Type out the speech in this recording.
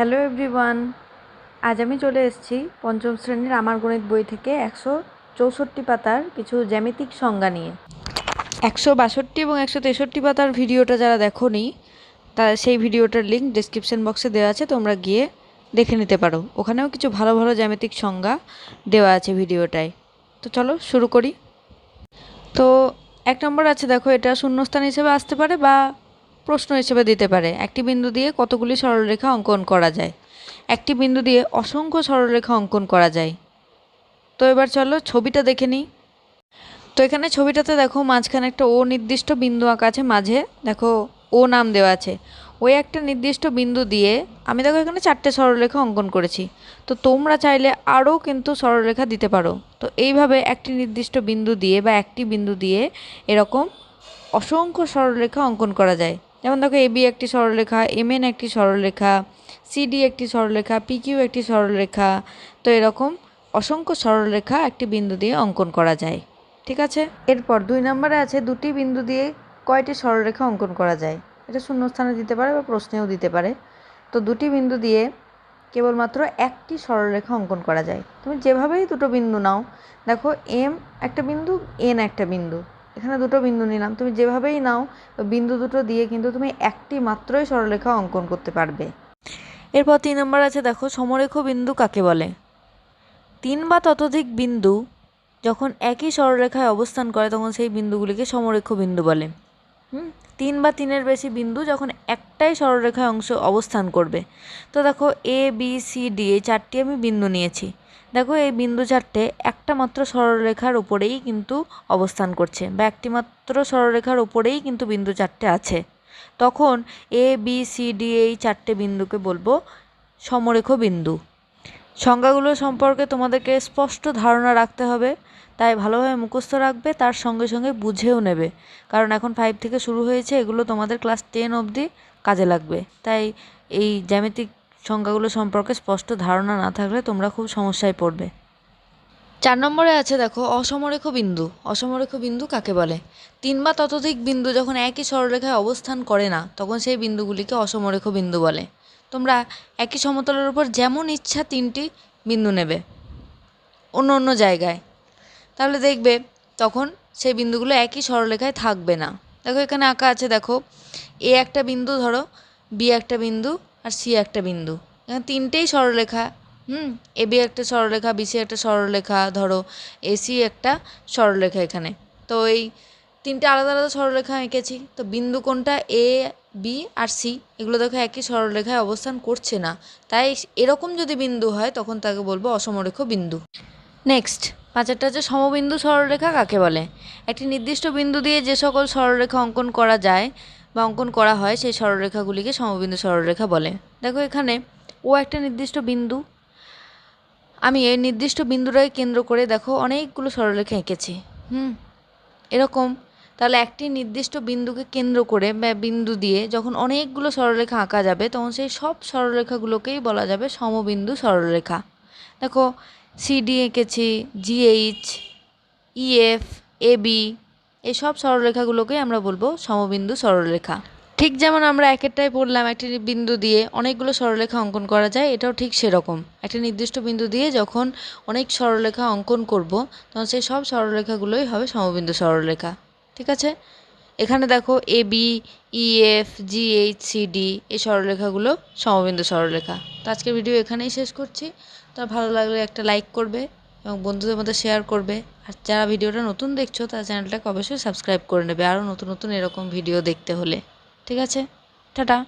Hello everyone, আজ আমি চলে এসেছি পঞ্চম শ্রেণির আমার গণিত বই থেকে একশো চৌষট্টি পাতার কিছু জ্যামিতিক সংজ্ঞা নিয়ে। একশো বাষট্টি এবং একশো তেষট্টি পাতার ভিডিওটা যারা দেখোনি, তা সেই ভিডিওটার লিঙ্ক ডিসক্রিপশন বক্সে দেওয়া আছে, তোমরা গিয়ে দেখে নিতে পারো। ওখানেও কিছু ভালো ভালো জ্যামিতিক সংজ্ঞা দেওয়া আছে ভিডিওটায়। তো চলো শুরু করি। তো এক নম্বর আছে, দেখো এটা শূন্যস্থান হিসেবে আসতে পারে বা প্রশ্ন হিসেবে দিতে পারে। একটি বিন্দু দিয়ে কতগুলি সরলরেখা অঙ্কন করা যায়? একটি বিন্দু দিয়ে অসংখ্য সরলরেখা অঙ্কন করা যায়। তো এবার চলো ছবিটা দেখে নিই। তো এখানে ছবিটাতে দেখো মাঝখানে একটা ও নির্দিষ্ট বিন্দু আঁকা আছে, মাঝে দেখো ও নাম দেওয়া আছে। ওই একটা নির্দিষ্ট বিন্দু দিয়ে আমি দেখো এখানে চারটে সরলরেখা অঙ্কন করেছি। তো তোমরা চাইলে আরও কিন্তু সরলরেখা দিতে পারো। তো এইভাবে একটি নির্দিষ্ট বিন্দু দিয়ে বা একটি বিন্দু দিয়ে এরকম অসংখ্য সরলরেখা অঙ্কন করা যায়। যেমন দেখো এবি একটি সরলরেখা এমএন একটি সরলরেখা সিডি একটি সরলরেখা পিকিউ একটি সরলরেখা। তো এরকম অসংখ্য সরলরেখা একটি বিন্দু দিয়ে অঙ্কন করা যায়। ঠিক আছে? এরপর দুই নম্বরে আছে দুটি বিন্দু দিয়ে কয়টি সরলরেখা অঙ্কন করা যায়? এটা শূন্যস্থানে দিতে পারে বা প্রশ্নেও দিতে পারে। তো দুটি বিন্দু দিয়ে কেবলমাত্র একটি সরলরেখা অঙ্কন করা যায়। তুমি যেভাবেই দুটো বিন্দু নাও, দেখো এম একটা বিন্দু এন একটা বিন্দু। এখানে দুটো বিন্দু নিলাম। তুমি যেভাবেই নাও বিন্দু দুটো দিয়ে কিন্তু তুমি একটি মাত্রই সরলরেখা অঙ্কন করতে পারবে। এরপর তিন নম্বর আছে, দেখো, সমরেখ বিন্দু কাকে বলে? তিন বা ততোধিক বিন্দু যখন একই সরলরেখায় অবস্থান করে, তখন সেই বিন্দুগুলিকে সমরেখ বিন্দু বলে। হুম? তিন বা তিনের বেশি বিন্দু যখন একটাই সরলরেখায় অংশ অবস্থান করবে। তো দেখো এ বি সি ডি এই চারটি আমি বিন্দু নিয়েছি। দেখো, এই বিন্দু চারটে একটা মাত্র সরলরেখার উপরেই কিন্তু অবস্থান করছে বা একটি মাত্র সরলরেখার উপরেই কিন্তু বিন্দু চারটে আছে। তখন এ বি সি ডি এই চারটে বিন্দুকে বলব সমরেখ বিন্দু। সংজ্ঞাগুলো সম্পর্কে তোমাদেরকে স্পষ্ট ধারণা রাখতে হবে, তাই ভালোভাবে মুখস্থ রাখবে, তার সঙ্গে সঙ্গে বুঝেও নেবে। কারণ এখন ফাইভ থেকে শুরু হয়েছে, এগুলো তোমাদের ক্লাস টেন অবধি কাজে লাগবে। তাই এই জ্যামিতিক সংজ্ঞাগুলো সম্পর্কে স্পষ্ট ধারণা না থাকলে তোমরা খুব সমস্যায় পড়বে। চার নম্বরে আছে দেখো, অসমরেখ বিন্দু। অসমরেখ বিন্দু কাকে বলে? তিন বা ততোধিক বিন্দু যখন একই সরলরেখায় অবস্থান করে না, তখন সেই বিন্দুগুলিকে অসমরেখ বিন্দু বলে। তোমরা একই সমতলের উপর যেমন ইচ্ছা তিনটি বিন্দু নেবে, অন্য অন্য জায়গায়। তাহলে দেখবে তখন সেই বিন্দুগুলো একই সরলরেখায় থাকবে না। দেখো এখানে আঁকা আছে, দেখো, এ একটা বিন্দু ধরো, বি একটা বিন্দু আর সি একটা বিন্দু। এখানে তিনটেই সরলরেখা, হুম? এ বি একটা সরলরেখা বিসি একটা সরলরেখা, ধরো এসি একটা সরলরেখা এখানে। তো এই তিনটে আলাদা আলাদা সরলরেখা এঁকেছি। তো বিন্দু কোনটা? এ, বি আর সি। এগুলো দেখো একই সরলরেখায় অবস্থান করছে না। তাই এরকম যদি বিন্দু হয়, তখন তাকে বলব অসমরেখ বিন্দু। নেক্সট, পাঁচেরটা হচ্ছে সমবিন্দু সরলরেখা কাকে বলে? একটি নির্দিষ্ট বিন্দু দিয়ে যে সকল সরলরেখা অঙ্কন করা যায় বা অঙ্কন করা হয় সেই সরলরেখাগুলিকে সমবিন্দু সরলরেখা বলে। দেখো এখানে ও একটা নির্দিষ্ট বিন্দু। আমি এই নির্দিষ্ট বিন্দুটাকে কেন্দ্র করে দেখো অনেকগুলো সরলরেখা এঁকেছি। হুম, এরকম। তাহলে একটি নির্দিষ্ট বিন্দুকে কেন্দ্র করে বা বিন্দু দিয়ে যখন অনেকগুলো সরলরেখা আঁকা যাবে, তখন সেই সব সরলরেখাগুলোকেই বলা যাবে সমবিন্দু সরলরেখা। দেখো সিডি এঁকেছি জিএইচ ইএফ এবি এই সব সরলরেখাগুলোকেই আমরা বলব সমবিন্দু সরলরেখা। ঠিক যেমন আমরা একেরটাই পড়লাম, একটি বিন্দু দিয়ে অনেকগুলো সরলরেখা অঙ্কন করা যায়, এটাও ঠিক সেরকম। একটা নির্দিষ্ট বিন্দু দিয়ে যখন অনেক সরলরেখা অঙ্কন করব, তখন সেই সব সরলরেখাগুলোই হবে সমবিন্দু সরলরেখা। ঠিক আছে? এখানে দেখো A B F G H C D এই সরলরেখাগুলো সমবিন্দু সরলরেখা। তো আজকের ভিডিও এখানেই শেষ করছি। তো ভালো লাগলে একটা লাইক করবে। এবং বন্ধুদের মধ্যে শেয়ার করবে। আর যারা ভিডিওটা নতুন দেখছ, তারা চ্যানেলটাকে অবশ্যই সাবস্ক্রাইব করে নেবে। আরও নতুন নতুন এরকম ভিডিও দেখতে হলে। ঠিক আছে? টাটা।